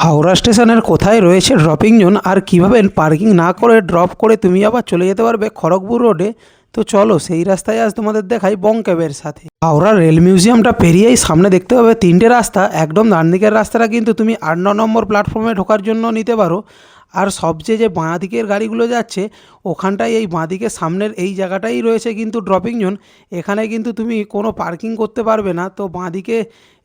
হাওড়া স্টেশনের কোথায় রয়েছে ড্রপিং জোন আর কীভাবে পার্কিং না করে ড্রপ করে তুমি আবার চলে যেতে পারবে খড়গপুর রোডে? তো চলো সেই রাস্তায় আজ তোমাদের দেখাই বং ক্যাবের সাথে। হাওড়া রেল মিউজিয়ামটা পেরিয়েই সামনে দেখতে পাবে তিনটে রাস্তা, একদম ডান দিকের রাস্তাটা কিন্তু তুমি আট নম্বর প্ল্যাটফর্মে ঢোকার জন্য নিতে পারো। আর সবচেয়ে যে বাঁ দিকের গাড়িগুলো যাচ্ছে, ওখানটায় এই বাঁ দিকের সামনের এই জায়গাটাই রয়েছে কিন্তু ড্রপিং জোন এখানে কিন্তু তুমি কোনো পার্কিং করতে পারবে না, তো বাঁ দিকে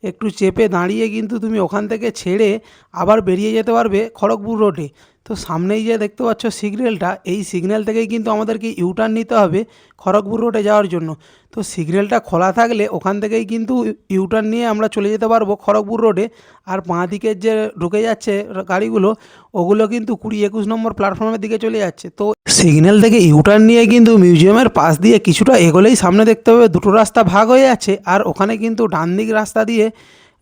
একটু চেপে দাঁড়িয়ে কিন্তু তুমি ওখান থেকে ছেড়ে আবার বেরিয়ে যেতে পারবে খড়গপুর রোডে তো সামনেই যে দেখতে পাচ্ছ সিগন্যালটা এই সিগন্যাল থেকেই কিন্তু আমাদেরকে ইউটার্ন নিতে হবে খড়গপুর রোডে যাওয়ার জন্য। তো সিগন্যালটা খোলা থাকলে ওখান থেকেই কিন্তু ইউটার্ন নিয়ে আমরা চলে যেতে পারব খড়গপুর রোডে আর বাঁ দিকের যে ঢুকে যাচ্ছে গাড়িগুলো, ওগুলো কিন্তু কুড়ি একুশ নম্বর প্ল্যাটফর্মের দিকে চলে যাচ্ছে। তো সিগন্যাল থেকে ইউটার্ন নিয়ে কিন্তু মিউজিয়ামের পাশ দিয়ে কিছুটা এগোলেই সামনে দেখতে হবে দুটো রাস্তা ভাগ হয়ে যাচ্ছে। আর ওখানে কিন্তু ডান দিক রাস্তা দিয়ে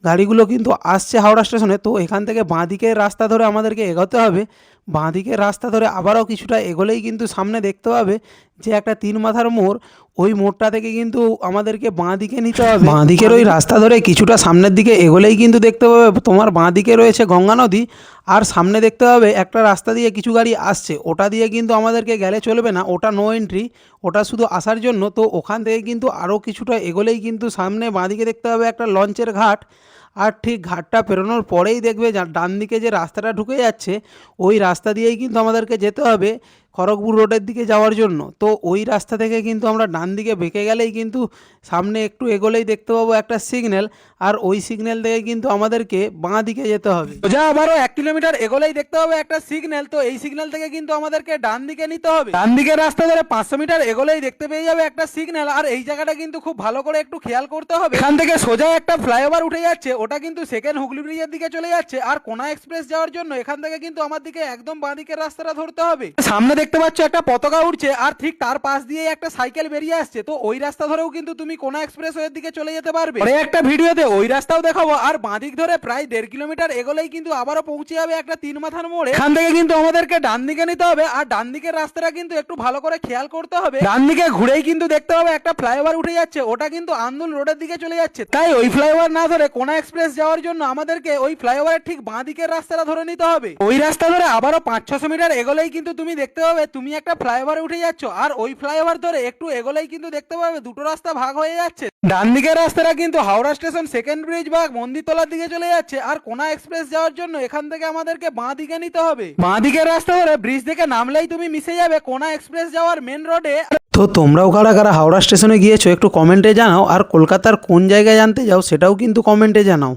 গাড়িগুলো কিন্তু আসছে হাওড়া স্টেশনে তো এখান থেকে বাঁ দিকের রাস্তা ধরে আমাদেরকে এগোতে হবে। বাঁ দিকের রাস্তা ধরে আবারও কিছুটা এগোলেই কিন্তু সামনে দেখতে পাবে যে একটা তিন মাথার মোড় ওই মোড়টা থেকে কিন্তু আমাদেরকে বাঁ দিকে নিতে হবে। বাঁ দিকের ওই রাস্তা ধরে কিছুটা সামনের দিকে এগোলেই কিন্তু দেখতে পাবে তোমার বাঁ দিকে রয়েছে গঙ্গা নদী আর সামনে দেখতে পাবে একটা রাস্তা দিয়ে কিছু গাড়ি আসছে। ওটা দিয়ে কিন্তু আমাদেরকে গেলে চলবে না, ওটা নো এন্ট্রি ওটা শুধু আসার জন্য। তো ওখান থেকে কিন্তু আরও কিছুটা এগোলেই কিন্তু সামনে বাঁ দিকে দেখতে হবে একটা লঞ্চের ঘাট। আর ঠিক ঘাটটা পেরোনোর পরেই দেখবে ডান দিকে যে রাস্তাটা ঢুকে যাচ্ছে, ওই রাস্তা দিয়েই কিন্তু আমাদেরকে যেতে হবে। খড়গপুর রোডের দিকে যাওয়ার জন্য। তো ওই রাস্তা থেকে কিন্তু আমরা ডান দিকে বেঁকে গেলেই কিন্তু সামনে একটু এগোলেই দেখতে পাবো একটা সিগন্যাল, আর ওই সিগন্যাল থেকে কিন্তু আমাদেরকে বাঁ দিকে যেতে হবে। সোজা আবারও এক কিলোমিটার এগোলেই দেখতে হবে একটা সিগন্যাল, তো এই সিগন্যাল থেকে কিন্তু আমাদেরকে ডান দিকে নিতে হবে। ডান দিকের রাস্তা ধরে পাঁচশো মিটার এগোলেই দেখতে পেয়ে যাবে একটা সিগন্যাল, আর এই জায়গাটা কিন্তু খুব ভালো করে একটু খেয়াল করতে হবে। এখান থেকে সোজা একটা ফ্লাইওভার উঠে যাচ্ছে, ওটা কিন্তু সেকেন্ড হুগলি ব্রিজের দিকে চলে যাচ্ছে, আর কোনা এক্সপ্রেস যাওয়ার জন্য এখান থেকে কিন্তু আমার দিকে একদম বাঁ দিকের রাস্তাটা ধরতে হবে। সামনে দেখতে পাচ্ছ একটা পতাকা উঠছে আর ঠিক তার পাশ দিয়ে একটা সাইকেল বেরিয়ে আসছে। তো ওই রাস্তা ধরেও কিন্তু তুমি কোনা এক্সপ্রেস ওয়ের দিকে চলে যেতে পারবে। পরে একটা ভিডিওতে ওই রাস্তাও দেখাবো আর বাঁ দিক ধরে প্রায় দেড় কিলোমিটার এগোলেই কিন্তু আবারও পৌঁছে যাবে একটা তিন মাথার মোড়ে। এখান থেকে কিন্তু আমাদেরকে ডান দিকে নিতে হবে আর ডান দিকের রাস্তাটা কিন্তু একটু ভালো করে খেয়াল করতে হবে। ডান দিকে ঘুরেই কিন্তু দেখতে হবে একটা ফ্লাইওভার উঠে যাচ্ছে ওটা কিন্তু আন্দুল রোডের দিকে চলে যাচ্ছে। তাই ওই ফ্লাইওভার না ধরে কোনা এক্সপ্রেস যাওয়ার জন্য আমাদেরকে ওই ফ্লাইওভারের ঠিক বাঁ দিকের রাস্তাটা ধরে নিতে হবে। ওই রাস্তা ধরে আবারও পাঁচ ছশো মিটার এগোলেই কিন্তু তুমি দেখতে পাবে তুমি একটা ফ্লাইওভারে উঠে যাচ্ছ। আর ওই ফ্লাইওভার ধরে একটু এগোলেই কিন্তু দেখতে পাবে দুটো রাস্তা ভাগ হয়ে যাচ্ছে। ডান দিকের রাস্তাটা কিন্তু হাওড়া স্টেশন সেকেন্ড ব্রিজ বা মন্দিরতলার দিকে চলে যাচ্ছে। আর কোনা এক্সপ্রেস যাওয়ার জন্য এখান থেকে আমাদেরকে বাঁ দিকে নিতে হবে। বাঁ দিকের রাস্তা ধরে ব্রিজ থেকে নামলেই তুমি মিশে যাবে কোনা এক্সপ্রেস যাওয়ার মেন রোডে তো তোমরাও কারা কারা হাওড়া স্টেশনে গিয়েছো একটু কমেন্টে জানাও, আর কলকাতার কোন জায়গায় জানতে যাও সেটাও কিন্তু কমেন্টে জানাও।